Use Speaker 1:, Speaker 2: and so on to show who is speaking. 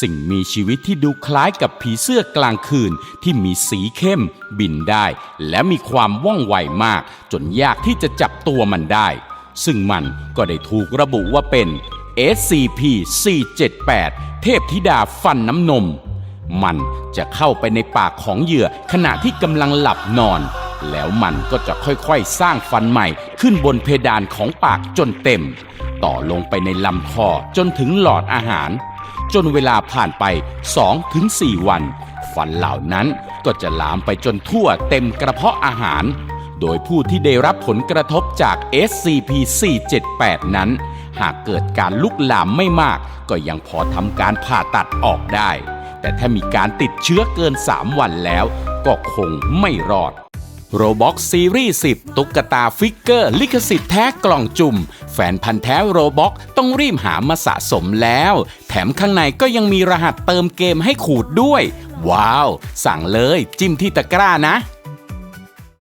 Speaker 1: สิ่งมีชีวิตที่ดูคล้ายกับผีเสื้อกลางคืนที่มีสีเข้ม บินได้ และมีความว่องไวมาก จนยากที่จะจับตัวมันได้ ซึ่งมันก็ได้ถูกระบุว่าเป็น SCP-478 เทพธิดาฟันน้ำนม มันจะเข้าไปในปากของเหยื่อขณะที่กำลังหลับนอน แล้วมันก็จะค่อยๆ สร้างฟันใหม่ขึ้นบนเพดานของปากจนเต็ม ต่อลงไปในลำคอจนถึงหลอดอาหาร จนเวลาผ่านไป 2-4 วัน ฟันเหล่านั้นก็จะลามไปจนทั่วเต็มกระเพาะอาหาร โดยผู้ที่ได้รับผลกระทบจาก SCP-478 นั้น หากเกิดการลุกลามไม่มาก ก็ยังพอทำการผ่าตัดออกได้ แต่ถ้ามีการติดเชื้อเกิน 3 วันแล้ว ก็คงไม่รอด โรบ็อกซีรีส์10 ตุ๊กตาฟิกเกอร์ ลิขสิทธิ์แท้กล่องจุ่ม แฟนพันธ์แท้โรบ็อกต้องรีบหามาสะสมแล้ว แถมข้างในก็ยังมีรหัสเติมเกมให้ขูดด้วย ว้าว สั่งเลยจิ้มที่ตะกร้านะ